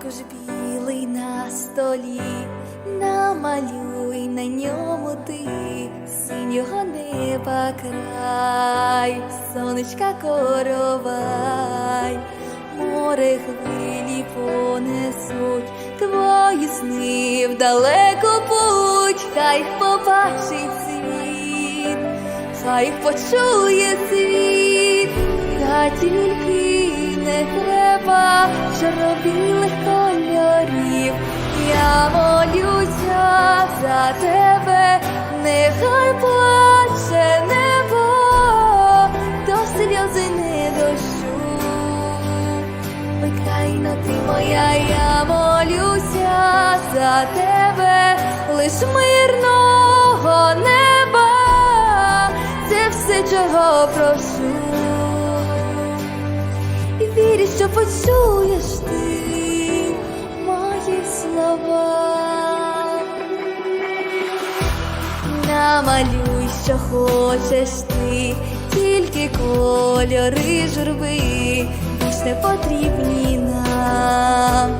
Аркуш білий на столі, намалюй на ньому ти синього неба край, сонечка коровай, море хвилі понесуть. Твої сни в далеку путь, хай побачить світ, хай почує світ, та тільки не треба чорно-білих кольорів. Я молюся за тебе, нехай плаче небо, до сльози не дощу. Ой, ти моя, я молюся за тебе, лиш мирного неба, це все, чого прошу. Почуєш ти мої слова. Намалюй, що хочеш ти, тільки кольори журби, більш не потрібні нам,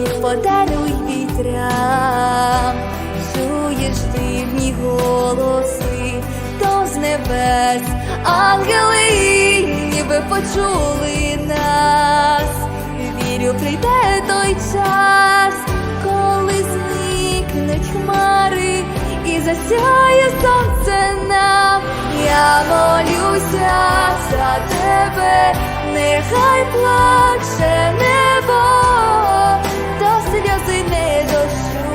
їх подаруй вітрям, чуєш дивні голоси, то з небес ангели, ніби почули. Вірю, прийде той час, коли зникнуть хмари і засяє сонце нам. Я молюся за тебе, нехай плаче небо, до сльози не дощу.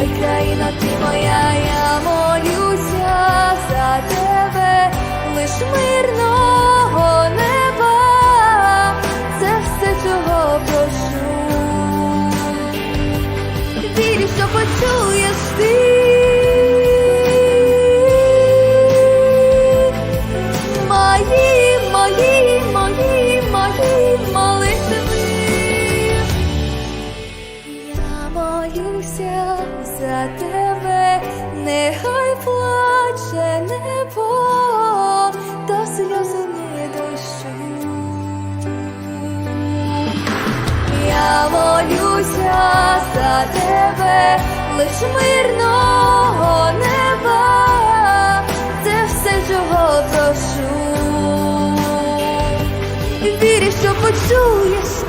Ой, країна ти моя, я молюся за тебе, лиш мирного Я молюся за тебе, нехай плаче небо, до сльози не дощу. Я молюся за тебе, лиш мирного неба, це все, чого прошу. Вірю, що почуєш